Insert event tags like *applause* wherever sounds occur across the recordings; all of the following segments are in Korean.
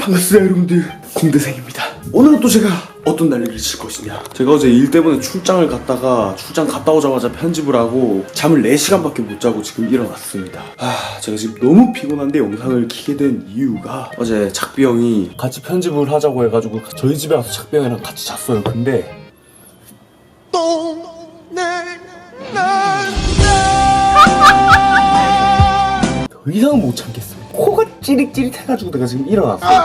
반갑습니다 여러분들. 공대생입니다. 오늘은 또 제가 어떤 난리를 칠 것이냐? 제가 어제 일 때문에 출장을 갔다가 출장 갔다 오자마자 편집을 하고 잠을 4시간밖에 못 자고 지금 일어났습니다. 아 제가 지금 너무 피곤한데 영상을 키게 된 이유가 어제 작비 형이 같이 편집을 하자고 해가지고 저희 집에 와서 작비 형이랑 같이 잤어요. 근데 더 이상은 못 참겠어요. 코가 찌릿찌릿해가지고 내가 지금 일어났어요.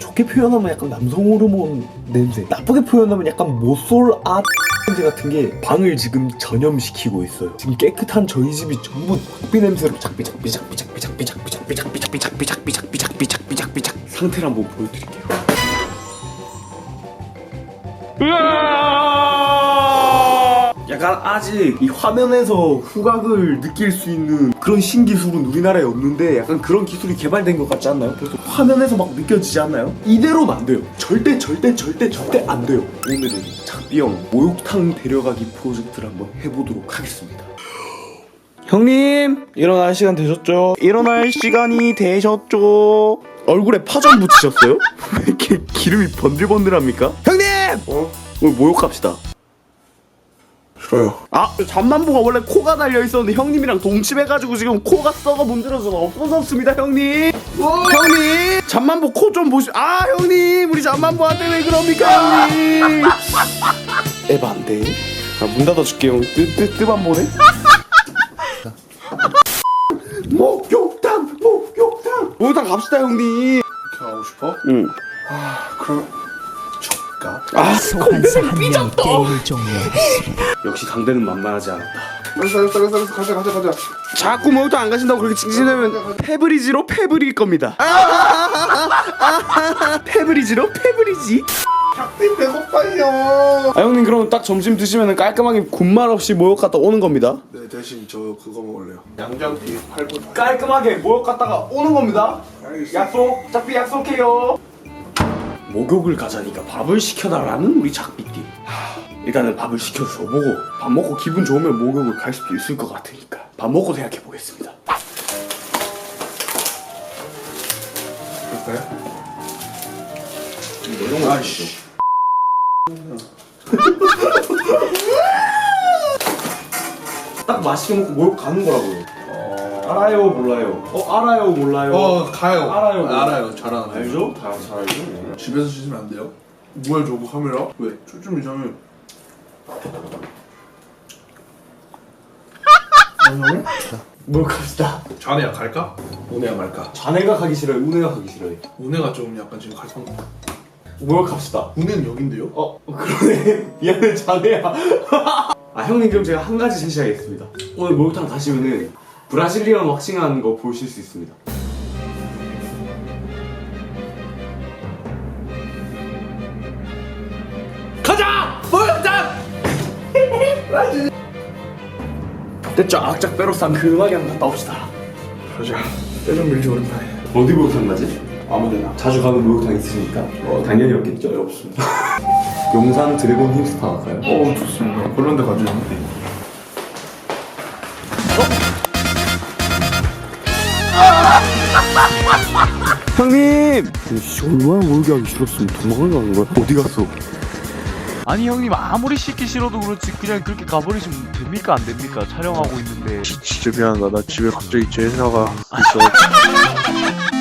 좋게 표현하면 약간 남성 호르몬 냄새, 나쁘게 표현하면 약간 모쏠 아 냄새 같은 게 방을 지금 전염시키고 있어요. 지금 깨끗한 저희 집이 전부 작비 냄새로 작 상태를 한번 보여드릴게요. 약간 아직 이 화면에서 후각을 느낄 수 있는 그런 신기술은 우리나라에 없는데 약간 그런 기술이 개발된 것 같지 않나요? 그래서 화면에서 막 느껴지지 않나요? 이대로는 안 돼요. 절대 절대 절대 절대 안 돼요. 오늘은 작비형 목욕탕 데려가기 프로젝트를 한번 해보도록 하겠습니다. 형님 일어날 시간 되셨죠? 일어날 시간이 되셨죠? 얼굴에 파전 붙이셨어요? *laughs* 왜 이렇게 기름이 번들번들합니까? 형님! 어? 오늘 목욕합시다. 싫어요. 아 잠만보가 원래 코가 달려 있었는데 형님이랑 동침해가지고 지금 코가 썩어 문드러져서 없어졌습니다 형님. 형님 잠만보 코 좀 보시 아 형님 우리 잠만보한테 왜 그럽니까 형님? *laughs* 에반데 아, 문 닫아줄게 형. 뜨, 뜨, 뜨만 보네 *laughs* 목욕탕 목욕탕. 목욕탕 갑시다 형님. 이렇게 하고 싶어? 응. 아, 그럼 줄까? 아 소환사 한 명 게임을 종료했습니다. 역시 당대는 만만하지 않았다 알았어, 알았어, 알았어, 알았어. 가자, 가자, 가자. 자꾸 목욕탕 안 가신다고 그렇게 징징대면 페브리지로 페브릴 겁니다. 페브리지로 페브리지. 작비 배고파요. 아 형님 그럼 딱 점심 드시면 깔끔하게 군말 없이 목욕 갔다 오는 겁니다. 네, 대신 저 그거 먹을래요. 양장피 8분. 깔끔하게 목욕 갔다가 오는 겁니다. 알겠어. 약속, 작비 약속해요. 목욕을 가자니까 밥을 시켜달라는 우리 작비띠. 하, 일단은 밥을 시켜줘 보고 밥 먹고 기분 좋으면 목욕을 갈 수도 있을 것 같으니까 밥 먹고 생각해 보겠습니다. 그럴까요? 이런 거 아시죠? *laughs* 딱 맛있게 먹고 목욕 가는 거라고요. 알아요 몰라요? 어 알아요 몰라요? 어, 가요. 알아요. 알아요. 잘하는 알죠? 다 잘 알죠. 집에서 씻으면 안 돼요? 뭐야, 저거 카메라? 왜? 초점 이상해. 어, 목욕합시다. 자네야 갈까? 오네야 말까? 자네가 가기 싫어요. 우네가 가기 싫어요. 오네가 좀 약간 지금 갈성. 목욕합시다. 오네는 여긴데요? 어 그러네. *laughs* 미안해 자네야. *laughs* 아 형님 그럼 제가 한 가지 제시하겠습니다. 오늘 목욕탕 가시면은 브라질리언 왁싱하는 거 보실 수 있습니다. 가자! 목욕탕! *laughs* 됐죠? 악착 빼로 쌍큼하게 한번 갔다 옵시다. 가자. 때좀 밀지 오랜만에. 어디 목욕탕 가지? 아무데나. 자주 가는 목욕탕 있으십니까? 어, 당연히 없겠죠. 없습니다. *laughs* 용산 드래곤 힙스타 갈까요? 어, 좋습니다. 그런 데 가죠. *laughs* 형님! 씨, 얼마나 목욕하기 싫었으면 도망을 가는 거야? 어디 갔어? 아니 형님 아무리 씻기 싫어도 그렇지 그냥 그렇게 가버리시면 됩니까 안 됩니까 촬영하고 있는데 진짜 미안하다. 나 집에 갑자기 제사가 있어. *laughs*